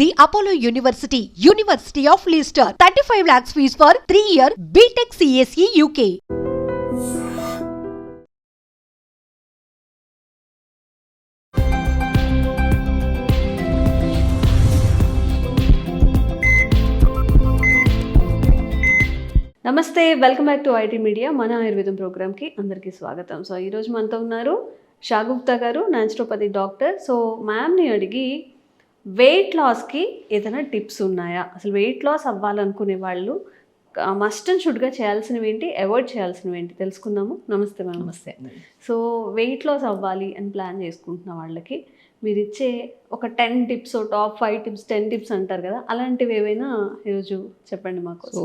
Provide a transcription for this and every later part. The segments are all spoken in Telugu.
The Apollo university university of Leicester thirty five lakhs fees for three year B Tech CSE UK నమస్తే welcome back to IT media మన ఆయుర్వేదం ప్రోగ్రామ్కి అందరికీ స్వాగతం. సో ఈరోజు మనతో ఉన్నారు షాగుప్తా గారు న్యాచురోపతి డాక్టర్. సో మ్యామ్ని అడిగి వెయిట్ లాస్కి ఏదైనా టిప్స్ ఉన్నాయా? అసలు వెయిట్ లాస్ అవ్వాలనుకునే వాళ్ళు మస్ట్ అండ్ షుడ్గా చేయాల్సినవి ఏంటి? అవాయిడ్ చేయాల్సినవి ఏంటి? తెలుసుకుందాము. నమస్తే మ్యామ్ నమస్తే. సో వెయిట్ లాస్ అవ్వాలి అని ప్లాన్ చేసుకుంటున్న వాళ్ళకి మీరు ఇచ్చే ఒక ten tips top five tips ten tips అంటారు కదా అలాంటివి ఏవైనా ఈరోజు చెప్పండి మాకు. సో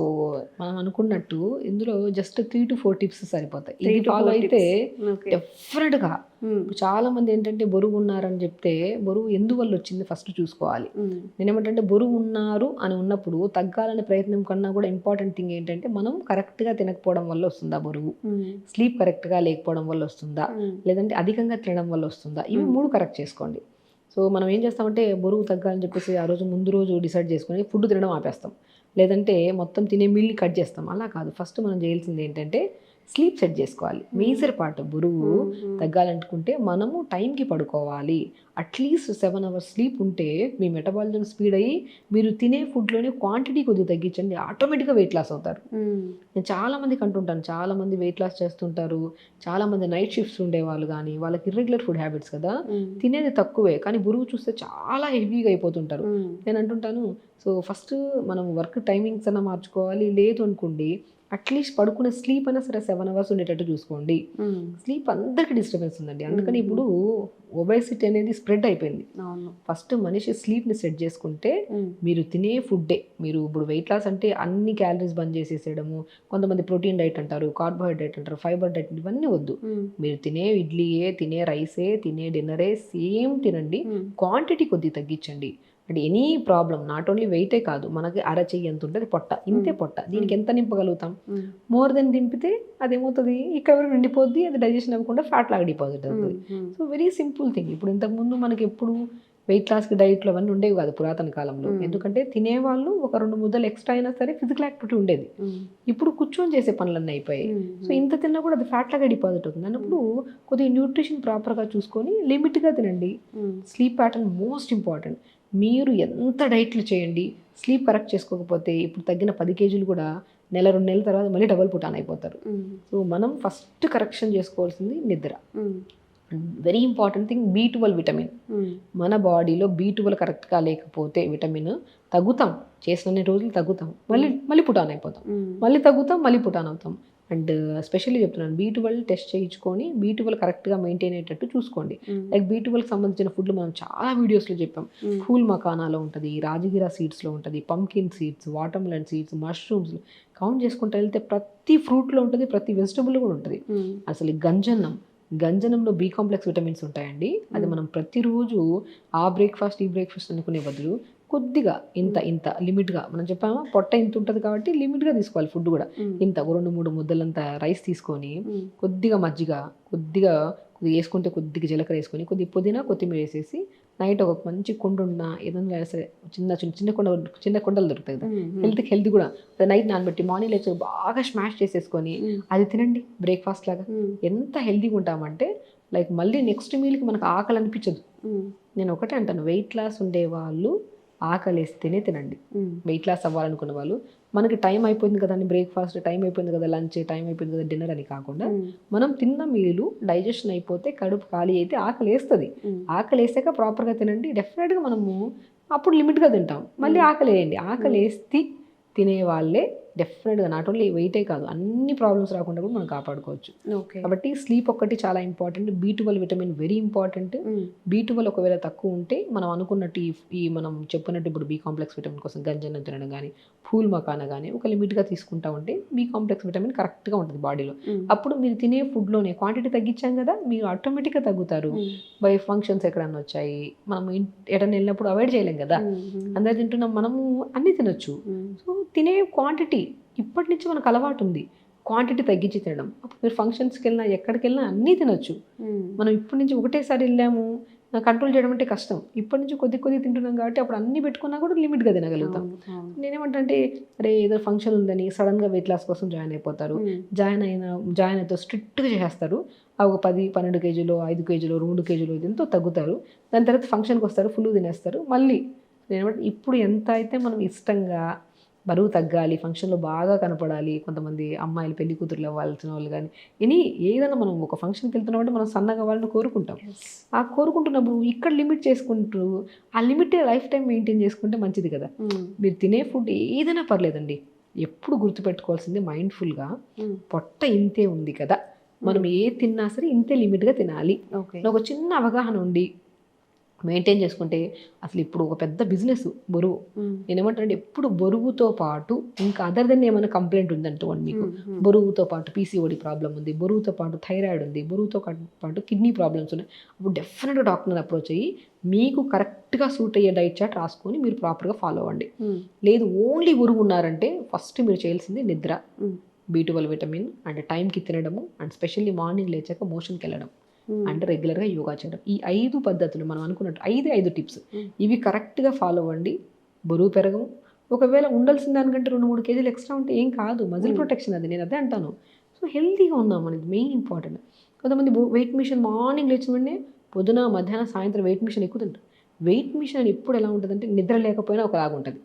మనం అనుకున్నట్టు ఇందులో just three to four tips సరిపోతాయి. To ఫాలో అయితే ఓకే డెఫినెట్గా చాలా మంది ఏంటంటే బరువు ఉన్నారని చెప్తే బరువు ఎందువల్ల వచ్చింది ఫస్ట్ చూసుకోవాలి. నేనేమంటే బరువు ఉన్నారు అని ఉన్నప్పుడు తగ్గాలనే ప్రయత్నం కన్నా కూడా ఇంపార్టెంట్ థింగ్ ఏంటంటే మనం కరెక్ట్గా తినకపోవడం వల్ల వస్తుందా బరువు? స్లీప్ కరెక్ట్గా లేకపోవడం వల్ల వస్తుందా? లేదంటే అధికంగా తినడం వల్ల వస్తుందా? ఇవి మూడు కరెక్ట్ చేసుకోండి. సో మనం ఏం చేస్తామంటే బరువు తగ్గాలని చెప్పేసి ఆ రోజు ముందు రోజు డిసైడ్ చేసుకొని ఫుడ్ తినడం ఆపేస్తాం. లేదంటే మొత్తం తినే మీల్ని కట్ చేస్తాం. అలా కాదు. ఫస్ట్ మనం చేయాల్సింది ఏంటంటే స్లీప్ సెట్ చేసుకోవాలి. మేజర్ పార్ట్ బరువు తగ్గాలనుకుంటే మనము టైంకి పడుకోవాలి. అట్లీస్ట్ సెవెన్ అవర్స్ స్లీప్ ఉంటే మీ మెటబాలిజం స్పీడ్ అయ్యి మీరు తినే ఫుడ్లోనే క్వాంటిటీ కొద్దిగా తగ్గించండి. ఆటోమేటిక్గా వెయిట్ లాస్ అవుతారు. నేను చాలా మందికి అంటుంటాను చాలా మంది వెయిట్ లాస్ చేస్తుంటారు. చాలా మంది నైట్ షిఫ్ట్స్ ఉండేవాళ్ళు కానీ వాళ్ళకి ఇర్రెగ్యులర్ ఫుడ్ హ్యాబిట్స్ కదా. తినేది తక్కువే కానీ బరువు చూస్తే చాలా హెవీగా అయిపోతుంటారు. నేను అంటుంటాను సో ఫస్ట్ మనం వర్క్ టైమింగ్స్ అన్న మార్చుకోవాలి. లేదు అనుకోండి అట్లీస్ట్ పడుకునే స్లీప్ అయినా సరే సెవెన్ అవర్స్ ఉండేటట్టు చూసుకోండి. స్లీప్ అందరికీ డిస్టర్బెన్స్ ఉందండి. అందుకని ఇప్పుడు ఒబేసిటీ అనేది స్ప్రెడ్ అయిపోయింది. ఫస్ట్ మనిషి స్లీప్ని సెట్ చేసుకుంటే మీరు తినే ఫుడ్డే. మీరు ఇప్పుడు వెయిట్ లాస్ అంటే అన్ని క్యాలరీస్ బంద్ చేసేసేయడము కొంతమంది ప్రోటీన్ డైట్ అంటారు కార్బోహైడ్రేట్ అంటారు ఫైబర్ డైట్ ఇవన్నీ వద్దు. మీరు తినే ఇడ్లీయే తినే రైసే తినే డిన్నరే సేమ్ తినండి. క్వాంటిటీ కొద్ది తగ్గించండి. అంటే ఎనీ ప్రాబ్లం నాట్ ఓన్లీ వెయిటే కాదు మనకి అరచెయ్యి ఎంత ఉంటుంది పొట్ట ఇంతే పొట్ట. దీనికి ఎంత నింపగలుగుతాం? More than దింపితే అదేమవుతుంది? ఇక్కడ వరకు నిండిపోద్ది అది డైజెషన్ అవ్వకుండా ఫ్యాట్ లాగా డిపాజిట్ అవుతుంది. సో వెరీ సింపుల్ థింగ్ ఇప్పుడు ఇంతకుముందు మనకి ఎప్పుడు వెయిట్ లాస్కి డైట్లు అవన్నీ ఉండేవి కాదు పురాతన కాలంలో. ఎందుకంటే తినేవాళ్ళు ఒక రెండు ముద్దలు ఎక్స్ట్రా అయినా సరే ఫిజికల్ యాక్టివిటీ ఉండేది. ఇప్పుడు కూర్చొని చేసే పనులన్నీ అయిపోయాయి. సో ఇంత తిన్నా కూడా అది ఫ్యాట్ లాగా డిపాజిట్ అవుతుంది. అన్నప్పుడు కొద్దిగా న్యూట్రిషన్ ప్రాపర్గా చూసుకొని లిమిట్గా తినండి. స్లీప్ ప్యాటర్న్ మోస్ట్ ఇంపార్టెంట్ మీరు ఎంత డైట్లు చేయండి స్లీప్ కరెక్ట్ చేసుకోకపోతే ఇప్పుడు తగ్గిన పది కేజీలు కూడా నెల రెండు నెలల తర్వాత మళ్ళీ డబల్ పుటాన్ అయిపోతారు. సో మనం ఫస్ట్ కరెక్షన్ చేసుకోవాల్సింది నిద్ర. Very important thing B twelve vitamin. మన బాడీలో బీ ట్వెల్వ్ కరెక్ట్గా లేకపోతే విటమిన్ తగ్గుతాం. చేసిన రోజులు తగ్గుతాం. మళ్ళీ మళ్ళీ పుటాన్ అయిపోతాం. మళ్ళీ తగ్గుతాం మళ్ళీ పుటాన్ అవుతాం. అండ్ స్పెషల్లీ చెప్తున్నాను బీ ట్వెల్వ్ టెస్ట్ చేయించుకొని బీ ట్వెల్వ్ కరెక్ట్గా మెయింటైన్ అయ్యేటట్టు చూసుకోండి. లైక్ బీ ట్వెల్వ్కి సంబంధించిన ఫుడ్లు మనం చాలా వీడియోస్లో చెప్పాం. ఫూల్ మకానాలో ఉంటుంది రాజగిరా సీడ్స్లో ఉంటుంది pumpkin seeds watermelon seeds mushrooms count చేసుకుంటూ వెళ్తే ప్రతి ఫ్రూట్లో ఉంటుంది ప్రతి వెజిటబుల్ కూడా ఉంటుంది. అసలు గంజన్నం గంజనంలో బీ కాంప్లెక్స్ విటమిన్స్ ఉంటాయండి. అది మనం ప్రతిరోజు ఆ బ్రేక్ఫాస్ట్ ఈ బ్రేక్ఫాస్ట్ అనుకునే బదులు కొద్దిగా ఇంత ఇంత లిమిట్గా మనం చెప్పామా? పొట్ట ఇంత ఉంటుంది కాబట్టి లిమిట్గా తీసుకోవాలి ఫుడ్ కూడా. ఇంత రెండు మూడు ముద్దలంత రైస్ తీసుకొని కొద్దిగా మజ్జిగ కొద్దిగా కొద్దిగా వేసుకుంటే కొద్దిగా జీలకర్ర వేసుకొని కొద్దిగా పుదీనా కొత్తిమీర వేసేసి నైట్ ఒక మంచి కొండ ఉన్న ఏదైనా సరే చిన్న చిన్న చిన్న కొండ చిన్న కొండలు దొరుకుతాయి కదా. హెల్త్కి హెల్త్ కూడా. నైట్ నానబెట్టి మార్నింగ్ లేచి బాగా స్మాష్ చేసేసుకొని అది తినండి బ్రేక్ఫాస్ట్ లాగా. ఎంత హెల్తీగా ఉంటామంటే లైక్ మళ్ళీ నెక్స్ట్ మీల్కి మనకు ఆకలి అనిపించదు నేను ఒకటే అంటాను వెయిట్ లాస్ ఉండే వాళ్ళు ఆకలి వేస్తేనే తినండి. వెయిట్ లాస్ అవ్వాలనుకున్న వాళ్ళు మనకి టైం అయిపోయింది కదా అని బ్రేక్ఫాస్ట్ టైం అయిపోయింది కదా లంచ్ టైం అయిపోయింది కదా డిన్నర్ అని కాకుండా మనం తిన్న మీలు డైజెషన్ అయిపోతే కడుపు ఖాళీ అయితే ఆకలి వేస్తుంది ఆకలి వేసాక ప్రాపర్గా తినండి. డెఫినెట్గా మనము అప్పుడు లిమిట్గా తింటాం. మళ్ళీ ఆకలి వేయండి ఆకలి వేస్తే తినే వాళ్ళే డెఫినెట్గా నాట్ ఓన్లీ వెయిటే కాదు అన్ని ప్రాబ్లమ్స్ రాకుండా కూడా మనం కాపాడుకోవచ్చు. ఓకే కాబట్టి స్లీప్ ఒక్కటి చాలా important B twelve vitamin very important B twelve ఒకవేళ తక్కువ ఉంటే మనం అనుకున్నట్టు ఈ మనం చెప్పినట్టు ఇప్పుడు బీ కాంప్లెక్స్ విటమిన్ కోసం గంజన్నం తినడం కానీ ఫూల్ మకానా కానీ ఒక లిమిట్గా తీసుకుంటా ఉంటే బీ కాంప్లెక్స్ విటమిన్ కరెక్ట్గా ఉంటుంది బాడీలో అప్పుడు మీరు తినే ఫుడ్లోనే క్వాంటిటీ తగ్గించాం కదా మీరు ఆటోమేటిక్గా తగ్గుతారు. బై ఫంక్షన్స్ ఎక్కడన్నా వచ్చాయి మనం ఎటన్నా వెళ్ళినప్పుడు అవాయిడ్ చేయలేం కదా. అందరు తింటున్నాం మనము అన్నీ తినొచ్చు. సో తినే క్వాంటిటీ ఇప్పటి నుంచి మనకు అలవాటు ఉంది. క్వాంటిటీ తగ్గించి తినడం. అప్పుడు మీరు ఫంక్షన్స్కి వెళ్ళినా ఎక్కడికి వెళ్ళినా అన్నీ తినొచ్చు. మనం ఇప్పటి నుంచి ఒకటేసారి వెళ్ళాము. కంట్రోల్ చేయడం అంటే కష్టం. ఇప్పటి నుంచి కొద్ది కొద్ది తింటున్నాం కాబట్టి అప్పుడు అన్ని పెట్టుకున్నా కూడా లిమిట్గా తినగలుగుతాం. నేనేమంటే అరే ఏదో ఫంక్షన్ ఉందని సడన్గా వెయిట్ లాస్ కోసం జాయిన్ అయిపోతారు. జాయిన్ అయిన జాయిన్ అయితే స్ట్రిక్ట్గా చేసేస్తారు ఆ ఒక పది పన్నెండు కేజీలు ఐదు కేజీలు రెండు కేజీలు ఎంతో తగ్గుతారు. దాని తర్వాత ఫంక్షన్కి వస్తారు ఫుల్ తినేస్తారు. మళ్ళీ నేనేమంటే ఇప్పుడు ఎంత అయితే మనం ఇష్టంగా బరువు తగ్గాలి ఫంక్షన్లో బాగా కనపడాలి కొంతమంది అమ్మాయిలు పెళ్ళి కూతురులు అవ్వాల్సిన వాళ్ళు కానీ ఎనీ ఏదైనా మనం ఒక ఫంక్షన్కి వెళ్తున్నామంటే మనం సన్నగా అవ్వాలని కోరుకుంటాం. ఆ కోరుకుంటున్నప్పుడు ఇక్కడ లిమిట్ చేసుకుంటూ ఆ లిమిట్ లైఫ్ టైం మెయింటైన్ చేసుకుంటే మంచిది కదా. ఉమ్, మీరు తినే ఫుడ్ ఏదైనా పర్లేదండి. ఎప్పుడు గుర్తుపెట్టుకోవాల్సింది మైండ్ఫుల్గా ఉమ్, పొట్ట ఇంతే ఉంది కదా. మనం ఏ తిన్నా సరే ఇంతే లిమిట్గా తినాలి. ఒక చిన్న అవగాహన ఉండి మెయింటైన్ చేసుకుంటే అసలు ఇప్పుడు ఒక పెద్ద బిజినెస్ బరువు. ఉమ్, నేనేమంటానంటే ఎప్పుడు బరువుతో పాటు ఇంకా అదర్ దెన్ ఏమైనా కంప్లైంట్ ఉందంటే మీకు. బరువుతో పాటు పీసీఓడి ప్రాబ్లం ఉంది బరువుతో పాటు థైరాయిడ్ ఉంది బరువుతో పాటు కిడ్నీ ప్రాబ్లమ్స్ ఉన్నాయి. అప్పుడు డెఫినెట్గా డాక్టర్ని అప్రోచ్ అయ్యి మీకు కరెక్ట్గా సూట్ అయ్యే డైట్ చార్ట్ రాసుకొని మీరు ప్రాపర్గా ఫాలో అవ్వండి. లేదు ఓన్లీ బరువు ఉన్నారంటే ఫస్ట్ మీరు చేయాల్సింది నిద్ర బీ విటమిన్ అండ్ టైంకి తినడము అండ్ స్పెషల్లీ మార్నింగ్ లేచాక మోషన్కి వెళ్ళడం. ఉమ్, అండ్ రెగ్యులర్గా యోగా చేయడం. ఈ ఐదు పద్ధతులు మనం అనుకున్నట్టు ఐదే ఐదు టిప్స్ Mm. ఇవి కరెక్ట్గా ఫాలో అవ్వండి. బరువు పెరగము ఒకవేళ ఉండాల్సిన దానికంటే రెండు మూడు కేజీలు ఎక్స్ట్రా ఉంటే ఏం కాదు. మజిల్. ప్రొటెక్షన్ అది. నేను అదే అంటాను. సో హెల్తీగా ఉన్నాం అనేది మెయిన్ ఇంపార్టెంట్ కొంతమంది వెయిట్ మిషన్ మార్నింగ్ లేచిన వెంటనే పొద్దున మధ్యాహ్నం సాయంత్రం వెయిట్ మిషన్ ఎక్కుతుంటారు వెయిట్ మిషన్ ఎప్పుడు ఎలా ఉంటుందంటే నిద్ర లేకపోయినా ఒకలాగా ఉంటుంది.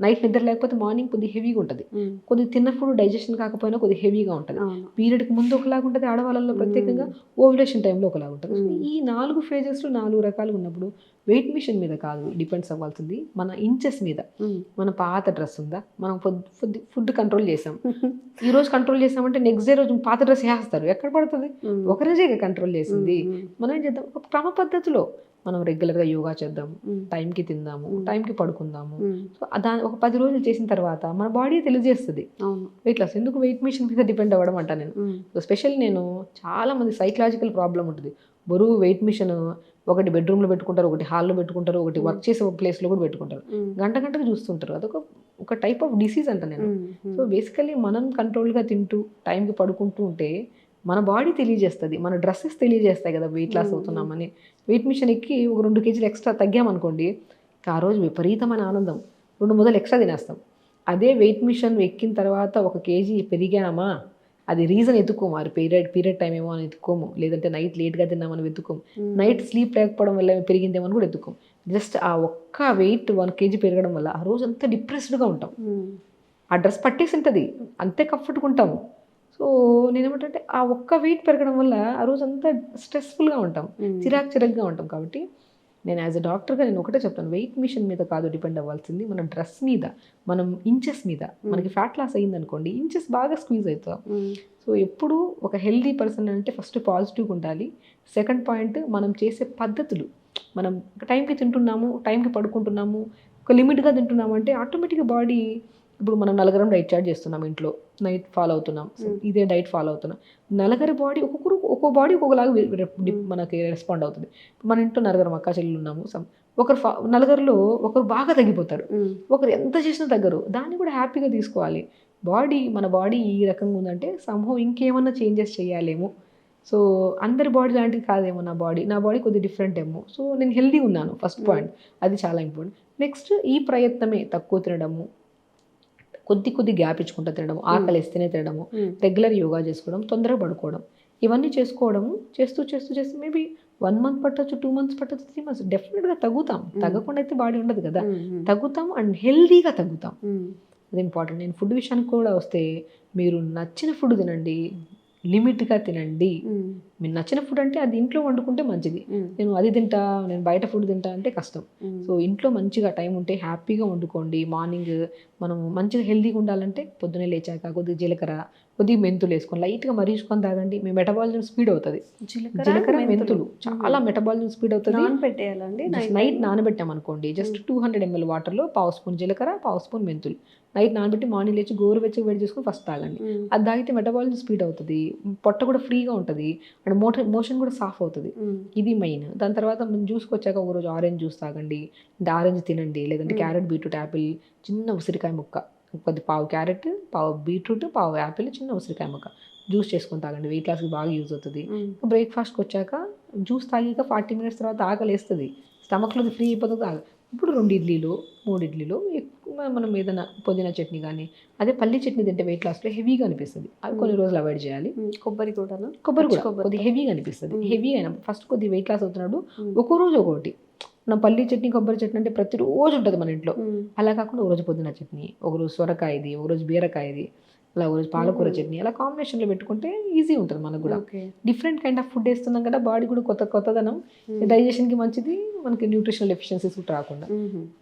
నైట్ నిద్ర లేకపోతే మార్నింగ్ కొద్దిగా హెవీగా ఉంటుంది. ఉమ్, కొద్దిగా తిన్న ఫుడ్ డైజెషన్ కాకపోయినా కొద్దిగా హెవీగా ఉంటుంది. పీరియడ్కి ముందు ఒకలాగా ఉంటుంది ఆడవాళ్ళలో ప్రత్యేకంగా ఓవ్యులేషన్ టైంలో ఒకలాగా ఉంటుంది. ఈ నాలుగు ఫేజెస్లో నాలుగు రకాలు ఉన్నప్పుడు వెయిట్ మిషన్ మీద కాదు డిపెండ్స్ అవ్వాల్సింది మన ఇంచెస్ మీద. మన పాత డ్రెస్ ఉందా? మనం ఫుడ్ ఫుడ్ కంట్రోల్ చేసాం. ఈ రోజు కంట్రోల్ చేసామంటే నెక్స్ట్ డే రోజు పాత డ్రెస్ వేస్తారు ఎక్కడ పడుతుంది? ఒక రోజే కంట్రోల్ చేసింది. మనం ఏం చేద్దాం? ఒక క్రమ పద్ధతిలో మనం రెగ్యులర్గా యోగా చేద్దాము టైంకి తిందాము టైంకి పడుకుందాము. సో దాని ఒక పది రోజులు చేసిన తర్వాత మన బాడీ తెలియజేస్తుంది. Weight loss. ఎందుకు వెయిట్ మిషన్ మీద డిపెండ్ అవ్వడం అంట నేను. స్పెషల్ నేను చాలా మంది సైకలాజికల్ ప్రాబ్లం ఉంటుంది. బరువు వెయిట్ మిషన్ ఒకటి బెడ్రూమ్లో పెట్టుకుంటారు ఒకటి హాల్లో పెట్టుకుంటారు ఒకటి వర్క్ చేసే ప్లేస్లో కూడా పెట్టుకుంటారు. గంట గంటకు చూస్తుంటారు. అదొక ఒక టైప్ ఆఫ్ డిసీజ్ అంట నేను. సో బేసికలీ మనం కంట్రోల్గా తింటూ టైంకి పడుకుంటూ ఉంటే మన బాడీ తెలియజేస్తుంది మన డ్రెస్సెస్ తెలియజేస్తాయి కదా వెయిట్ లాస్ అవుతున్నామని. వెయిట్ మిషన్ ఎక్కి ఒక రెండు కేజీలు ఎక్స్ట్రా తగ్గామనుకోండి ఆ రోజు విపరీతమైన ఆనందం. రెండు మొదలు ఎక్స్ట్రా తినేస్తాం. అదే వెయిట్ మిషన్ ఎక్కిన తర్వాత ఒక కేజీ పెరిగామా? అది రీజన్ ఎత్తుకోము. అది పీరియడ్ పీరియడ్ టైం ఏమో అని ఎత్తుకోము. లేదంటే నైట్ లేట్గా తిన్నామని వెతుకోము. నైట్ స్లీప్ లేకపోవడం వల్ల పెరిగిందేమో అని కూడా ఎత్తుకోము. జస్ట్ ఆ ఒక్క వెయిట్ వన్ కేజీ పెరగడం వల్ల ఆ రోజు అంతా డిప్రెస్డ్గా ఉంటాం. ఆ డ్రెస్ పట్టేసి ఉంటుంది. అంతే కంఫర్ట్గా ఉంటాము. సో నేనేమంటే ఆ ఒక్క వెయిట్ పెరగడం వల్ల ఆ రోజు అంతా స్ట్రెస్ఫుల్గా ఉంటాం. చిరాకు చిరాకుగా ఉంటాం కాబట్టి నేను యాజ్ అ డాక్టర్గా నేను ఒకటే చెప్తాను వెయిట్ మిషన్ మీద కాదు డిపెండ్ అవ్వాల్సింది. మన డ్రెస్ మీద మనం ఇంచెస్ మీద. మనకి ఫ్యాట్ లాస్ అయ్యింది అనుకోండి ఇంచెస్ బాగా స్క్వీజ్ అవుతాం. సో ఎప్పుడు ఒక హెల్దీ పర్సన్ అంటే ఫస్ట్ పాజిటివ్గా ఉండాలి. సెకండ్ పాయింట్ మనం చేసే పద్ధతులు. మనం టైంకి తింటున్నాము టైంకి పడుకుంటున్నాము ఒక లిమిట్గా తింటున్నాము అంటే ఆటోమేటిక్గా బాడీ ఇప్పుడు మనం నలుగురం డైట్ చార్ట్ చేస్తున్నాం ఇంట్లో. నైట్ ఫాలో అవుతున్నాం. సో ఇదే డైట్ ఫాలో అవుతున్నాం. నలుగురి బాడీ ఒక్కొక్కరు ఒక్కో బాడీ ఒక్కొక్కలాగా మనకి రెస్పాండ్ అవుతుంది. మన ఇంట్లో నలుగురం అక్క చెల్లెలు ఉన్నాము. సమ్ ఒకరు నలుగురిలో ఒకరు బాగా తగ్గిపోతారు. ఒకరు ఎంత చేసినా తగ్గరు. దాన్ని కూడా హ్యాపీగా తీసుకోవాలి. బాడీ మన బాడీ ఈ రకంగా ఉందంటే సంభవం ఇంకేమన్నా చేంజెస్ చేయాలేమో. సో అందరి బాడీ లాంటిది కాదేమో నా బాడీ. నా బాడీ కొద్దిగా డిఫరెంట్ ఏమో. సో నేను హెల్దీ ఉన్నాను ఫస్ట్ పాయింట్ అది చాలా ఇంపార్టెంట్ నెక్స్ట్ ఈ ప్రయత్నమే తక్కువ తినడము. కొద్ది కొద్ది గ్యాప్ ఇచ్చుకుంటూ తినడము. ఆకలి వేస్తేనే తినడము రెగ్యులర్ యోగా చేసుకోవడం తొందరగా పడుకోవడం. ఇవన్నీ చేసుకోవడము చేస్తూ చేస్తూ చేస్తూ మేబీ వన్ మంత్ పట్టొచ్చు టూ మంత్స్ పట్టొచ్చు త్రీ మంత్స్ డెఫినెట్గా తగ్గుతాం. తగ్గకుండా అయితే బాడీ ఉండదు కదా. తగ్గుతాం అండ్ హెల్దీగా తగ్గుతాం. అది ఇంపార్టెంట్ నేను ఫుడ్ విషయానికి కూడా వస్తే మీరు నచ్చిన ఫుడ్ తినండి లిమిట్గా తినండి. మీరు నచ్చిన ఫుడ్ అంటే అది ఇంట్లో వండుకుంటే మంచిది. నేను అది తింటా నేను బయట ఫుడ్ తింటా అంటే కష్టం. సో ఇంట్లో మంచిగా టైం ఉంటే హ్యాపీగా వండుకోండి. మార్నింగ్ మనం మంచిగా హెల్తీగా ఉండాలంటే పొద్దున్నే లేచాక కొద్దిగా జీలకర్ర కొద్దిగా మెంతులు వేసుకొని లైట్గా మరీచుకొని తాగండి. మీ మెటబాలిజం స్పీడ్ అవుతుంది. జీలకర్ర మెంతులు. చాలా మెటబాలిజం స్పీడ్ అవుతుంది. నానబెట్టేయాలండి. నైట్ నానబెట్టామనుకోండి జస్ట్ టూ హండ్రెడ్ ఎంఎల్ వాటర్లో పావు స్పూన్ జీలకర్ర పావు స్పూన్ మెంతులు. నైట్ నానబెట్టి మార్నింగ్ లేచి గోరువెచ్చగా వేడి చేసుకొని ఫస్ట్ తాగండి. అది తాగితే మెటబాలిజం స్పీడ్ అవుతుంది. పొట్ట కూడా ఫ్రీగా ఉంటుంది. అండ్ మోషన్ మోషన్ కూడా సాఫ్ అవుతుంది. ఇది మెయిన్. దాని తర్వాత మనం జ్యూస్కి వచ్చాక ఒకరోజు ఆరెంజ్ జ్యూస్ తాగండి. ఆరెంజ్ తినండి. లేదంటే క్యారెట్ బీట్రూట్ యాపిల్ చిన్న ఉసిరికాయ ముక్క. కొద్ది పావు క్యారెట్ పావు బీట్రూట్ పావు యాపిల్ చిన్న ఉసిరికాయ ముక్క. జ్యూస్ చేసుకొని తాగండి. వెయిట్ లాస్కి బాగా యూజ్ అవుతుంది. బ్రేక్ఫాస్ట్కి వచ్చాక జ్యూస్ తాగాక ఫార్టీ మినిట్స్ తర్వాత ఆకలి వేస్తుంది స్టమక్లో ఫ్రీ అయిపోతుంది ఇప్పుడు రెండు ఇడ్లీలు మూడు ఇడ్లీలు ఎక్కువ మనం ఏదైనా పుదీనా చట్నీ కానీ అదే పల్లి చట్నీ తింటే వెయిట్ లాస్లో హెవీగా అనిపిస్తుంది. అవి కొన్ని రోజులు అవాయిడ్ చేయాలి. కొబ్బరి కూడానా కొబ్బరి కూడా కొబ్బరి. కొద్దిగా హెవీగా అనిపిస్తుంది. హెవీ అయినా ఫస్ట్ కొద్దిగా వెయిట్ లాస్ అవుతున్నాడు. ఒక్కో రోజు ఒక్కొక్కటి మన పల్లి చట్నీ కొబ్బరి చట్నీ అంటే ప్రతిరోజు ఉంటుంది మన ఇంట్లో. అలా కాకుండా ఒకరోజు పుదీనా చట్నీ ఒకరోజు సొరకాయది ఒకరోజు బీరకాయది అలా ఒకరోజు పాలకూర. చట్నీ అలా కాంబినేషన్లో పెట్టుకుంటే ఈజీ ఉంటుంది మనకు కూడా. డిఫరెంట్ కైండ్ ఆఫ్ ఫుడ్ వేస్తున్నాం కదా బాడీ కూడా కొత్త కొత్తదనం. డైజెషన్కి మంచిది మనకి న్యూట్రిషనల్ ఎఫిషియన్సీస్ కూడా రాకుండా.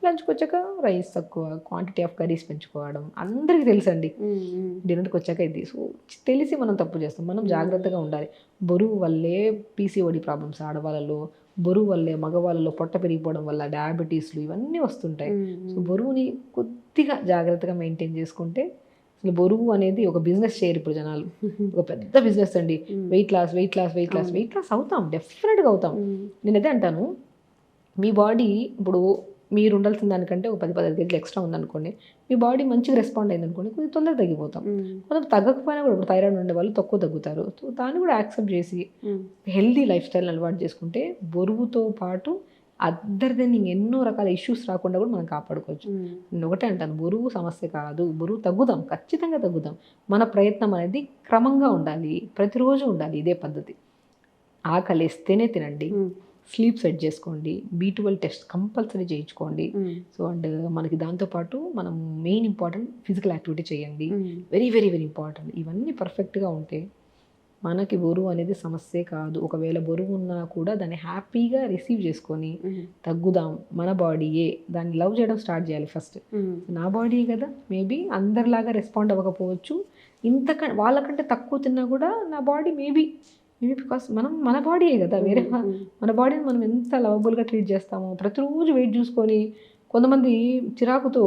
లంచ్కి వచ్చాక రైస్ తక్కువ క్వాంటిటీ ఆఫ్ కర్రీస్ పెంచుకోవడం అందరికీ తెలుసండి. డిన్నర్కి వచ్చాక ఇది. సో తెలిసి మనం తప్పు చేస్తాం మనం. జాగ్రత్తగా ఉండాలి. బరువు వల్లే పీసీఓడి ప్రాబ్లమ్స్ ఆడవాళ్ళలో బరువు వల్లే మగవాళ్ళలో పొట్ట పెరిగిపోవడం వల్ల డయాబెటీస్లు ఇవన్నీ వస్తుంటాయి. సో. బరువుని కొద్దిగా జాగ్రత్తగా మెయింటైన్ చేసుకుంటే అసలు బరువు అనేది ఒక బిజినెస్ చేయరు ఇప్పుడు జనాలు. ఒక పెద్ద బిజినెస్ అండి. Weight loss weight loss weight loss. Weight loss అవుతాం డెఫినెట్గా అవుతాం. ఉమ్, నేను అదే అంటాను మీ బాడీ ఇప్పుడు మీరు ఉండాల్సిన దానికంటే ఒక పది పదిహేను కేజీలు ఎక్స్ట్రా ఉందనుకోండి మీ బాడీ మంచిగా రెస్పాండ్ అయింది అనుకోండి కొంచెం తొందరగా తగ్గిపోతాం. కొంచెం తగ్గకపోయినా కూడా ఇప్పుడు థైరాయిడ్ ఉండే వాళ్ళు తక్కువ తగ్గుతారు. సో దాన్ని కూడా యాక్సెప్ట్ చేసి హెల్దీ లైఫ్ స్టైల్ అలవాటు చేసుకుంటే బరువుతో పాటు అదర్ దెన్ ఎన్నో రకాల ఇష్యూస్ రాకుండా కూడా మనం కాపాడుకోవచ్చు. నేను ఒకటే అంటాను బరువు సమస్య కాదు బరువు తగ్గుదాం ఖచ్చితంగా తగ్గుదాం. మన ప్రయత్నం అనేది క్రమంగా ఉండాలి ప్రతిరోజు ఉండాలి ఇదే పద్ధతి. ఆకలిస్తేనే తినండి. స్లీప్ సెట్ చేసుకోండి బీ ట్వెల్వ్ టెస్ట్ కంపల్సరీ చేయించుకోండి. సో అండ్ మనకి దాంతోపాటు మనం మెయిన్ ఇంపార్టెంట్ ఫిజికల్ యాక్టివిటీ చేయండి. Very very very important. ఇవన్నీ పర్ఫెక్ట్గా ఉంటే మనకి బరువు అనేది సమస్యే కాదు. ఒకవేళ బరువు ఉన్నా కూడా దాన్ని హ్యాపీగా రిసీవ్ చేసుకొని తగ్గుదాం. మన బాడీయే దాన్ని లవ్ చేయడం స్టార్ట్ చేయాలి ఫస్ట్. నా బాడీ కదా? మేబీ అందరిలాగా రెస్పాండ్ అవ్వకపోవచ్చు. ఇంతక వాళ్ళకంటే తక్కువ తిన్నా కూడా నా బాడీ మేబీ మేబీ బికాస్ మనం మన బాడీయే కదా వేరే. ఉమ్, మన బాడీని మనం ఎంత లవబుల్గా ట్రీట్ చేస్తామో ప్రతిరోజు వెయిట్ చూసుకొని కొంతమంది చిరాకుతో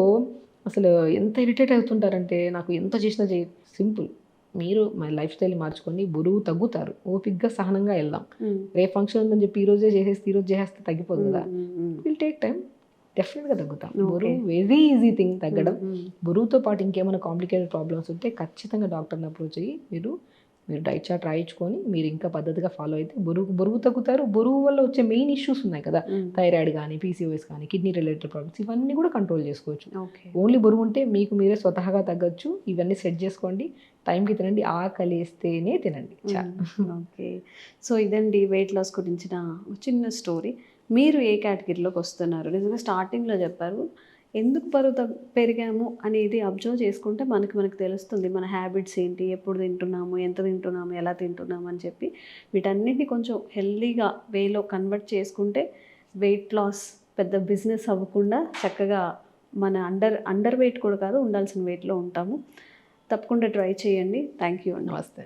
అసలు ఎంత ఇరిటేట్ అవుతుంటారంటే నాకు ఎంత చేసినా చేయ సింపుల్ మీరు మన లైఫ్ స్టైల్ మార్చుకొని బరువు తగ్గుతారు. ఓపిక్గా సహనంగా వెళ్దాం. ఉమ్, రేపు ఫంక్షన్ ఉందని చెప్పి ఈ రోజే చేసేస్తే ఈ రోజు చేసేస్తే తగ్గిపోదు కదా. విల్ టేక్ టైం డెఫినెట్గా తగ్గుతాం. బరువు వెరీ ఈజీ థింగ్ తగ్గడం. ఉమ్, బరువుతో పాటు ఇంకేమైనా కాంప్లికేటెడ్ ప్రాబ్లమ్స్ ఉంటే ఖచ్చితంగా డాక్టర్ని అప్రోచ్ అయ్యి మీరు మీరు డైట్ చార్ట్ రాయించుకొని మీరు ఇంకా పద్ధతిగా ఫాలో అయితే బరువు బరువు తగ్గుతారు. బరువు వల్ల వచ్చే మెయిన్ ఇష్యూస్ ఉన్నాయి కదా. థైరాయిడ్ కానీ పీసీఓఎస్ కానీ కిడ్నీ రిలేటెడ్ ప్రాబ్లమ్స్ ఇవన్నీ కూడా కంట్రోల్ చేసుకోవచ్చు. ఓకే. ఓన్లీ బరువు ఉంటే మీకు మీరే స్వతహాగా తగ్గొచ్చు. ఇవన్నీ సెట్ చేసుకోండి. టైంకి తినండి. ఆకలి వేస్తేనే తినండి. ఓకే. సో ఇదండి వెయిట్ లాస్ గురించిన చిన్న స్టోరీ మీరు ఏ కేటగిరీలోకి వస్తున్నారు? నిజంగా స్టార్టింగ్లో చెప్పారు. ఎందుకు బరువు తగ్- పెరిగాము అనేది అబ్జర్వ్ చేసుకుంటే మనకి మనకు తెలుస్తుంది. మన హ్యాబిట్స్ ఏంటి ఎప్పుడు తింటున్నాము ఎంత తింటున్నాము ఎలా తింటున్నాము అని చెప్పి. వీటన్నిటిని కొంచెం హెల్దీగా వేలో కన్వర్ట్ చేసుకుంటే వెయిట్ లాస్ పెద్ద బిజినెస్ అవ్వకుండా చక్కగా మన అండర్ అండర్ వెయిట్ కూడా కాదు ఉండాల్సిన వెయిట్లో ఉంటాము. తప్పకుండా ట్రై చేయండి. థ్యాంక్ యూ అండి. నమస్తే.